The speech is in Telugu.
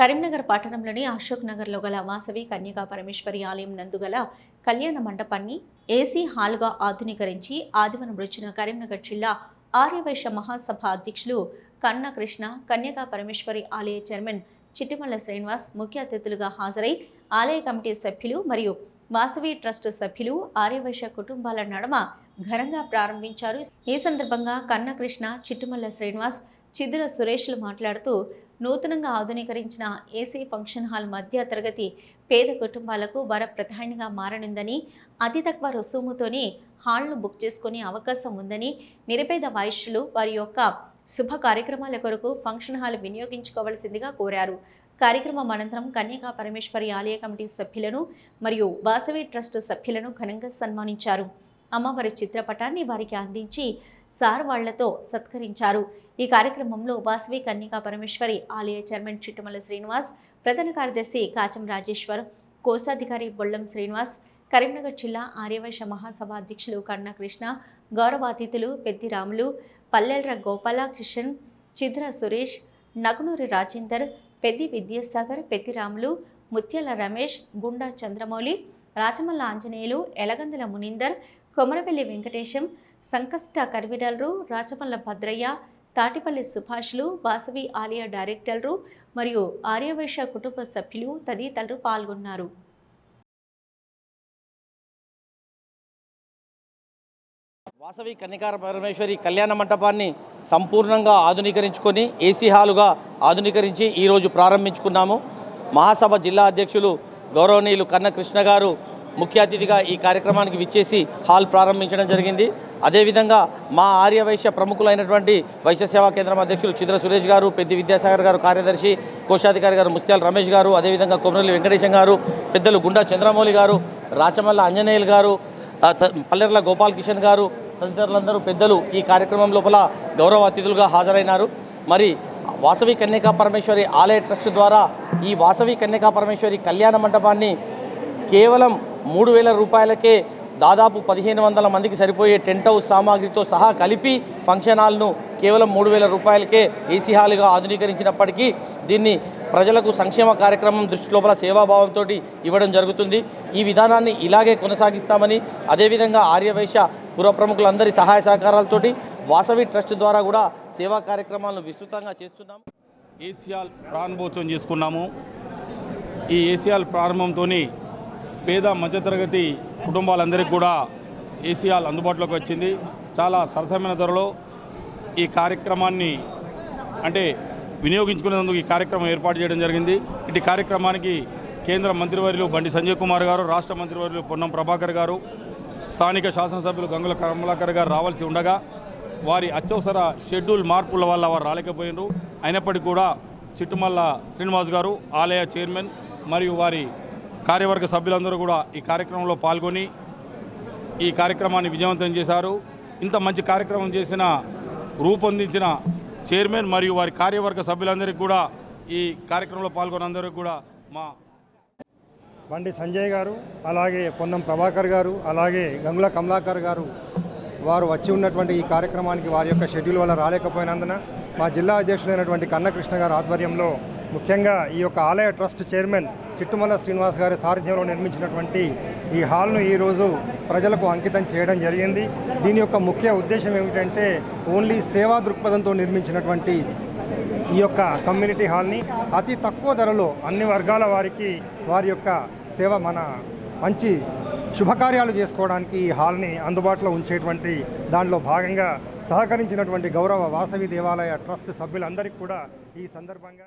కరీంనగర్ పట్టణంలోని అశోక్ నగర్లో గల వాసవి కన్యకా పరమేశ్వరి ఆలయం నందుగల కళ్యాణ మండపాన్ని ఏసీ హాల్గా ఆధునీకరించి ఆదివారం రోజున కరీంనగర్ జిల్లా ఆర్యవైశ్య మహాసభ అధ్యక్షులు కన్న కృష్ణ కన్యకా పరమేశ్వరి ఆలయ చైర్మన్ చిట్టిమల్ల శ్రీనివాస్ ముఖ్య అతిథులుగా హాజరై ఆలయ కమిటీ సభ్యులు మరియు వాసవి ట్రస్ట్ సభ్యులు ఆర్యవైశ్య కుటుంబాల నడమ ఘనంగా ప్రారంభించారు. ఈ సందర్భంగా కన్న కృష్ణ చిట్టుమల్ల శ్రీనివాస్ చిద్దుల సురేష్లు మాట్లాడుతూ నూతనంగా ఆధునీకరించిన ఏసీ ఫంక్షన్ హాల్ మధ్య తరగతి పేద కుటుంబాలకు వరప్రధానిగా మారనుందని అతి తక్కువ రుసుముతోనే హాల్ను బుక్ చేసుకునే అవకాశం ఉందని నిరుపేద వైశ్యులు వారి యొక్క శుభ కార్యక్రమాల కొరకు ఫంక్షన్ హాల్ వినియోగించుకోవాల్సిందిగా కోరారు. కార్యక్రమం అనంతరం కన్యకా పరమేశ్వరి ఆలయ కమిటీ సభ్యులను మరియు వాసవి ట్రస్ట్ సభ్యులను ఘనంగా సన్మానించారు. అమ్మవారి చిత్రపటాన్ని వారికి అందించి సార్ వాళ్ళతో సత్కరించారు. ఈ కార్యక్రమంలో వాసవి కన్యకా పరమేశ్వరి ఆలయ చైర్మన్ చిట్టుమల శ్రీనివాస్ ప్రధాన కార్యదర్శి కాచం రాజేశ్వర్ కోశాధికారి బొల్లం శ్రీనివాస్ కరీంనగర్ జిల్లా ఆర్యవైశ్య మహాసభ అధ్యక్షులు కన్న కృష్ణ గౌరవ అతిథులు పెద్ది రాములు పల్లెల్ర గోపాల కిషన్ చిద్ర సురేష్ నగునూరి రాజేందర్ పెద్ది విద్యాసాగర్ పెద్ది రాములు ముత్యాల రమేష్ గుండా చంద్రమౌళి రాచమల్ల ఆంజనేయులు ఎలగందుల మునిందర్ కొమరవెల్లి వెంకటేశం సంకష్ట కన్వీనర్లు రాచమల్ల భద్రయ్య తాటిపల్లి సుభాష్లు వాసవి ఆలయ డైరెక్టర్లు మరియు ఆర్యవైశ్య కుటుంబ సభ్యులు తదితరులు పాల్గొన్నారు. వాసవి కన్నికార పరమేశ్వరి కళ్యాణ మంటపాన్ని సంపూర్ణంగా ఆధునీకరించుకొని ఏసీ హాలుగా ఆధునీకరించి ఈరోజు ప్రారంభించుకున్నాము. మహాసభ జిల్లా అధ్యక్షులు గౌరవనీయులు కన్న కృష్ణ గారు ముఖ్య అతిథిగా ఈ కార్యక్రమానికి విచ్చేసి హాల్ ప్రారంభించడం జరిగింది. అదేవిధంగా మా ఆర్యవైశ్య ప్రముఖులైనటువంటి వైశ్య సేవా కేంద్రం అధ్యక్షులు చిద్ర సురేష్ గారు పెద్ది విద్యాసాగర్ గారు కార్యదర్శి కోశాధికారి గారు ముత్యాల రమేష్ గారు అదేవిధంగా కొమరల్లి వెంకటేశం గారు పెద్దలు గుండా చంద్రమౌళి గారు రాచమల్ల అంజనేయులు గారు పల్లెర్ల గోపాల్ కిషన్ గారు తదితరులందరూ పెద్దలు ఈ కార్యక్రమం లోపల గౌరవ అతిథులుగా హాజరైనారు. మరి వాసవి కన్యకా పరమేశ్వరి ఆలయ ట్రస్ట్ ద్వారా ఈ వాసవి కన్యకా పరమేశ్వరి కళ్యాణ మండపాన్ని కేవలం మూడు వేల రూపాయలకే దాదాపు పదిహేను వందల మందికి సరిపోయే టెంట్ హౌస్ సామాగ్రితో సహా కలిపి ఫంక్షన్ హాల్ను కేవలం మూడు వేల రూపాయలకే ఏసీ హాల్గా ఆధునీకరించినప్పటికీ దీన్ని ప్రజలకు సంక్షేమ కార్యక్రమం దృష్టి లోపల సేవాభావంతో ఇవ్వడం జరుగుతుంది. ఈ విధానాన్ని ఇలాగే కొనసాగిస్తామని అదేవిధంగా ఆర్యవైశ్య పుర ప్రముఖులందరి సహాయ సహకారాలతోటి వాసవి ట్రస్ట్ ద్వారా కూడా సేవా కార్యక్రమాలను విస్తృతంగా చేస్తున్నాం. ఏసియాల్ ప్రారంభోత్సవం చేసుకున్నాము. ఈ ఏసియాల్ ప్రారంభంతో పేద మధ్యతరగతి కుటుంబాలందరికీ కూడా ఏసీఆర్ అందుబాటులోకి వచ్చింది. చాలా సరసమైన ధరలో ఈ కార్యక్రమాన్ని అంటే వినియోగించుకునేందుకు ఈ కార్యక్రమం ఏర్పాటు చేయడం జరిగింది. ఇటు కార్యక్రమానికి కేంద్ర మంత్రివర్యులు బండి సంజయ్ కుమార్ గారు రాష్ట్ర మంత్రివర్యులు పొన్నం ప్రభాకర్ గారు స్థానిక శాసనసభ్యులు గంగుల కమలాకర్ గారు రావాల్సి ఉండగా వారి అత్యవసర షెడ్యూల్ మార్పుల వల్ల వారు రాలేకపోయినారు. అయినప్పటికీ కూడా చిట్టుమల్ల శ్రీనివాస్ గారు ఆలయ చైర్మన్ మరియు వారి కార్యవర్గ సభ్యులందరూ కూడా ఈ కార్యక్రమంలో పాల్గొని ఈ కార్యక్రమాన్ని విజయవంతం చేశారు. ఇంత మంచి కార్యక్రమం చేసిన రూపొందించిన చైర్మన్ మరియు వారి కార్యవర్గ సభ్యులందరికీ కూడా ఈ కార్యక్రమంలో పాల్గొనందరికీ కూడా మా బండి సంజయ్ గారు అలాగే పొన్నం ప్రభాకర్ గారు అలాగే గంగుల కమలాకర్ గారు వారు వచ్చి ఉన్నటువంటి ఈ కార్యక్రమానికి వారి యొక్క షెడ్యూల్ వల్ల రాలేకపోయినందున మా జిల్లా అధ్యక్షులైనటువంటి కన్నకృష్ణ గారు ఆధ్వర్యంలో ముఖ్యంగా ఈ యొక్క ఆలయ ట్రస్ట్ చైర్మన్ చిట్టుమల్ల శ్రీనివాస్ గారి సారథ్యంలో నిర్మించినటువంటి ఈ హాల్ను ఈరోజు ప్రజలకు అంకితం చేయడం జరిగింది. దీని యొక్క ముఖ్య ఉద్దేశం ఏమిటంటే ఓన్లీ సేవా దృక్పథంతో నిర్మించినటువంటి ఈ యొక్క కమ్యూనిటీ హాల్ని అతి తక్కువ ధరలో అన్ని వర్గాల వారికి వారి యొక్క సేవ మన మంచి శుభకార్యాలు చేసుకోవడానికి ఈ హాల్ని అందుబాటులో ఉంచేటువంటి దానిలో భాగంగా సహకరించినటువంటి గౌరవ వాసవి దేవాలయ ట్రస్ట్ సభ్యులందరికీ కూడా ఈ సందర్భంగా